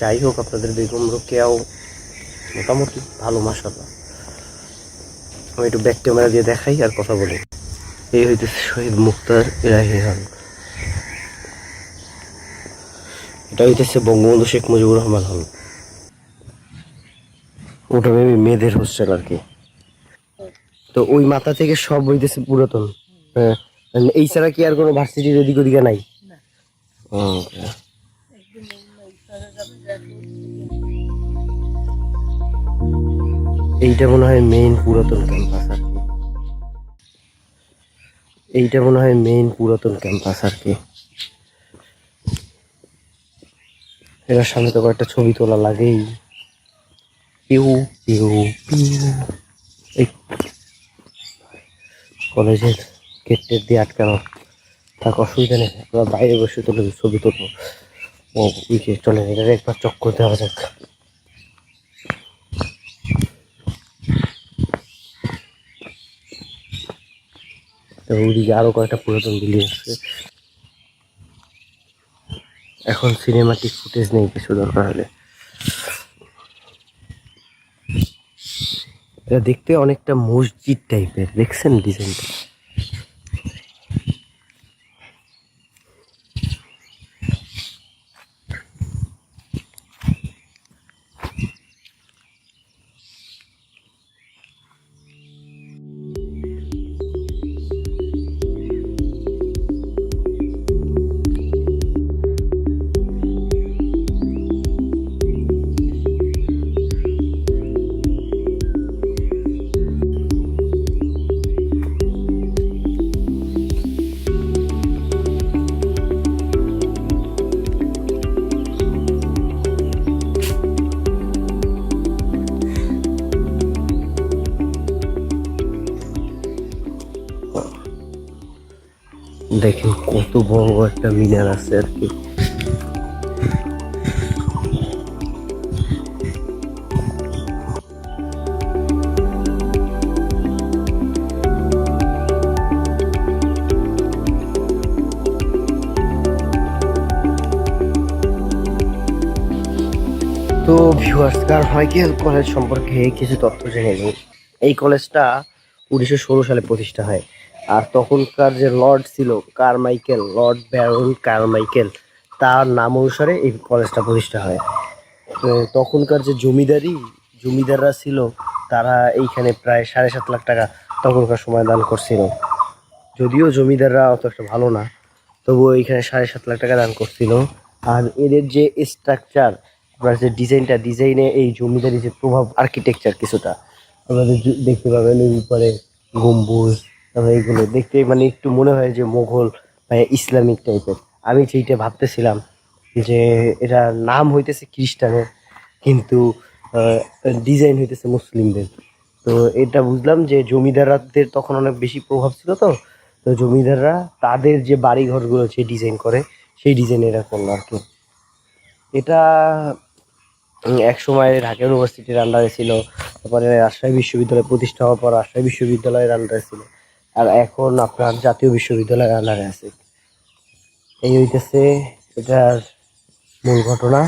যাই হোক আপনাদের বেগম রোকেয়াও মোটামুটি ভালো মাসাল্লাহ আমি একটু ব্যাক ক্যামেরা দিয়ে দেখাই আর কথা বলি। এই হইতেছে শহীদ মুক্তার ইলাহি হল। এটা হইতেছে বঙ্গবন্ধু শেখ মুজিবুর রহমান হল। ওটা মেবি মেয়েদের হোস্টেল আর কি। তো ওই মাথা থেকে সব হইতেছে পুরাতন। হ্যাঁ এই ছাড়া কি আর কোনো ভার্সিটির ওদিক ওদিকে নাই? Okay. এইটা মনে হয় মেইন পুরাতন ক্যাম্পাস আর কি। এইটা মনে হয় মেইন পুরাতন ক্যাম্পাস আর কি। এটার সামনে তো কয়েকটা ছবি তোলা লাগেই। পিউ পিউ পিউ। এই কলেজের গেট দিয়ে আটকানো। থাক, অসুবিধা নেই। আমরা বাইরে বসে তুলে ছবি তুলবো। ও, উইকে চলে একবার চক্কর দেওয়া যাক। তো ওইদিকে আরও কয়েকটা পুরাতন বিল্ডিং আছে। এখন সিনেমাটিক ফুটেজ নেই কিছু দরকার হলে। এটা দেখতে অনেকটা মসজিদ টাইপের দেখছেন ডিজাইনটা দেখেন কত বড় একটা মিনার আছে আর কি। তো ভিউয়ার্স কারমাইকেল কলেজ সম্পর্কে কিছু তথ্য জেনে নিই। এই কলেজটা উনিশশো ষোলো সালে প্রতিষ্ঠা হয়। আর তখনকার যে লর্ড ছিল, কারমাইকেল, লর্ড ব্যারন কারমাইকেল, তার নাম অনুসারে এই কলেজটা প্রতিষ্ঠা হয়। তো তখনকার যে জমিদারি, জমিদাররা ছিল, তারা এইখানে প্রায় সাড়ে সাত লাখ টাকা তখনকার সময় দান করছিল। যদিও জমিদাররা অত একটা ভালো না, তবুও এইখানে সাড়ে সাত লাখ টাকা দান করছিল। আর এদের যে স্ট্রাকচার আপনার যে ডিজাইনটা ডিজাইনে এই জমিদারি যে প্রভাব আর্কিটেকচার কিছুটা আপনাদের দেখতে পাবেন উপরে গম্বুজ এইগুলো দেখতে মানে একটু মনে হয় যে মোঘল বা ইসলামিক টাইপের। আমি সেইটা ভাবতেছিলাম যে এটা নাম হইতেছে খ্রিস্টানের, কিন্তু ডিজাইন হইতেছে মুসলিমদের। তো এটা বুঝলাম যে জমিদারদের তখন অনেক বেশি প্রভাব ছিল তো। তো জমিদাররা তাদের যে বাড়ি ঘরগুলো যে ডিজাইন করে, সেই ডিজাইন এরা করল আর কি। এটা এক সময় ঢাকা ইউনিভার্সিটির আন্ডারে ছিল, তারপরে রাজশাহী বিশ্ববিদ্যালয় প্রতিষ্ঠা হওয়ার পর রাজশাহী বিশ্ববিদ্যালয়ের আন্ডারে ছিল। আর এখন আপনার জাতীয় বিশ্ববিদ্যালয়ের আন্ডারে আছে। এই হইতেছে এটার মূল ঘটনা।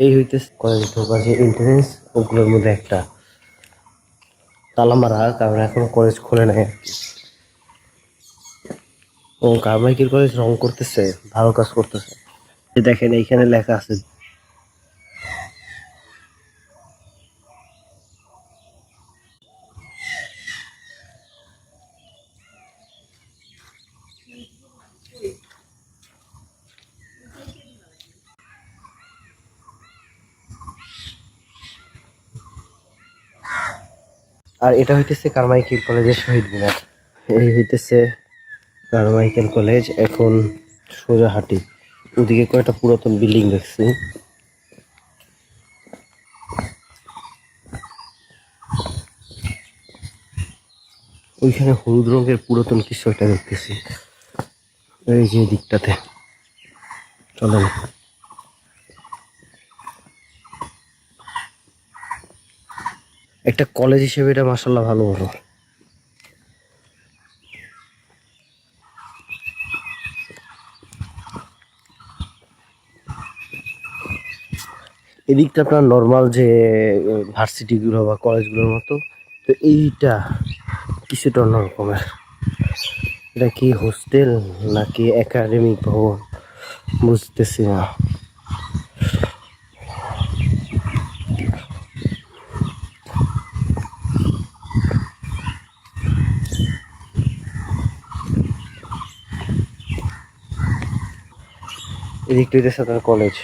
এই হইতেছে কলেজ ঢোকার যে এন্ট্রেন্স ওগুলোর মধ্যে একটা তালা মারা, কারণ এখনও কলেজ খোলে নাই আর কি। ও কারমাইকেল কলেজ রং করতেছে, ভালো কাজ করতেছে। দেখেন, এইখানে লেখা আছে। আর এটা হইতেছে কারমাইকেল কলেজের শহীদ মিনার। এই হইতেছে কারমাইকেল কলেজ, এখন সোজাহাটি ওদিকে কয়েকটা পুরাতন বিল্ডিং দেখছি। ওইখানে হলুদ রঙের পুরাতন কিছু একটা দেখতেছি। এই যে দিকটাতে চলেন। একটা কলেজ হিসেবে এটা মাসাল্লাহ ভালো হলো। এদিকটা আপনার নর্মাল যে ভার্সিটিগুলো বা কলেজগুলোর মতো, তো এইটা কিছুটা অন্য রকমের? এটা কি হোস্টেল নাকি একাডেমিক ভবন? বুঝতেছি না। এদিকটা হইতেছে কলেজ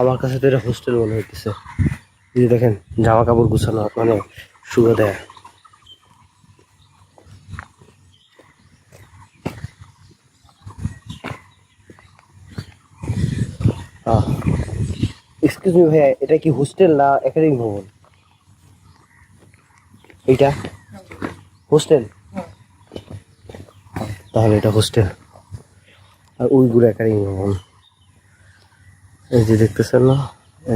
আমার কাছে তো এটা হোস্টেল মনে হইতেছে। এই যে দেখেন জামা কাপড় গুছানো মানে শুয়ে দেয় এক্সকিউজ মি ভাইয়া এটা কি হোস্টেল না একাডেমিক ভবন? এইটা? হোস্টেল তাহলে এটা হোস্টেল আর ওইগুলো একাডেমিক ভবন। এই যে দেখতেছেন না?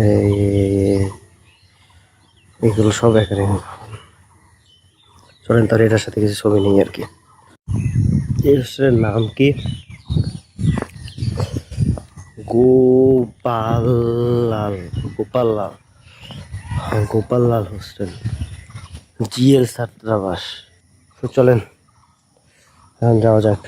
এই এগুলো সব ভবন চলেন তার এটার সাথে কিছু ছবি নেই আর কি। এই হোস্টেলের নাম কি? গোপাললাল গোপাললাল হ্যাঁ গোপাললাল হোস্টেল জিএল ছাত্রাবাস চলেন, এখন যাওয়া যাক।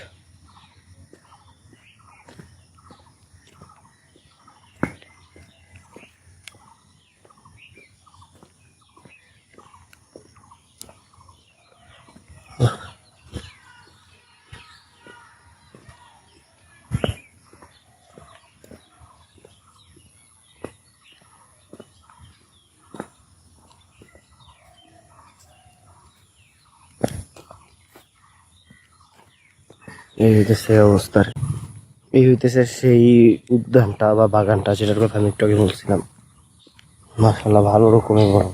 এই হইতেছে অবস্থার। এই হইতেছে সেই উদ্যানটা বা বাগানটা যেটার কথা আমি একটু আগে বলছিলাম। মাসাল্লাহ ভালো রকমের বড়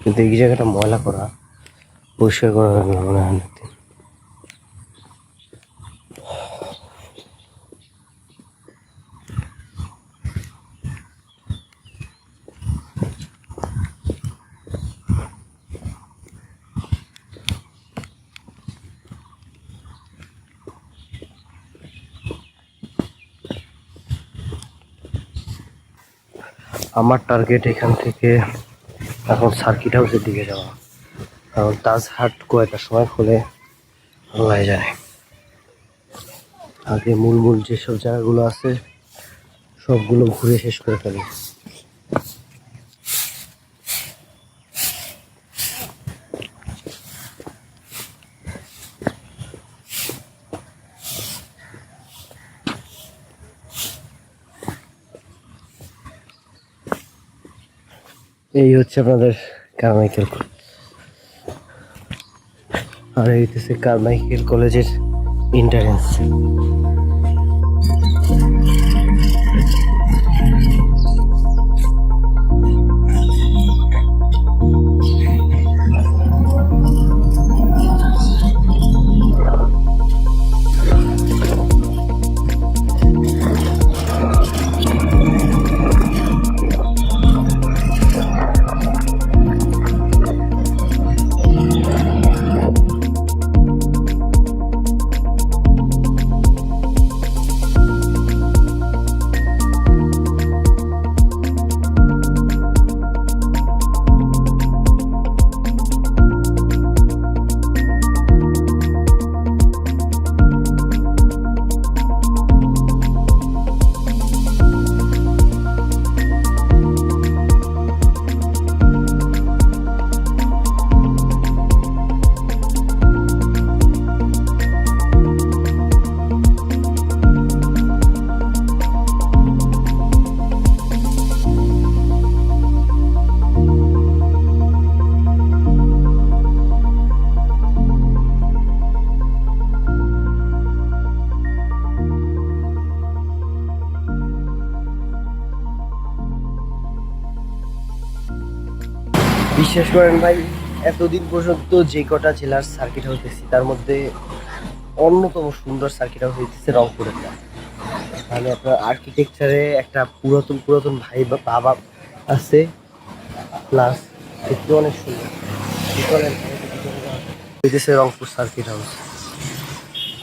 কিন্তু এই জায়গাটা ময়লা করা, পরিষ্কার করা মনে হয় না। আমার টার্গেট এখান থেকে এখন সার্কিট হাউসের দিকে যাওয়া। কারণ তাজহাট কয়েকটা সময় খুলে? আল্লাহ যায় আগে মূল মূল যেসব জায়গাগুলো আছে, সবগুলো ঘুরে শেষ করে ফেলি। এই হচ্ছে আপনাদের কারমাইকেল আর এই হচ্ছে কারমাইকেল কলেজের ইন্টারেন্স বিশ্বাস করেন ভাই, এতদিন পর্যন্ত যে কটা জেলার সার্কিট হাউস দেখছি, তার মধ্যে অন্যতম সুন্দর সার্কিট হাউস হয়েছে রংপুরেরটা মানে আপনার আর্কিটেকচারে একটা পুরাতন পুরাতন ভাই বা বাবা আছে প্লাস দেখতে অনেক সুন্দর। হইতেছে রংপুর সার্কিট হাউস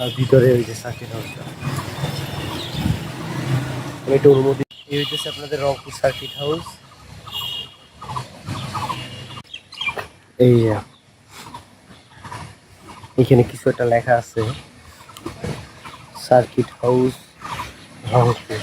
আর ভিতরে যে সার্কিট হাউসটা এটা অনুমতি এই আপনাদের রংপুর সার্কিট হাউস এই এখানে কিছু একটা লেখা আছে সার্কিট হাউস রংপুর।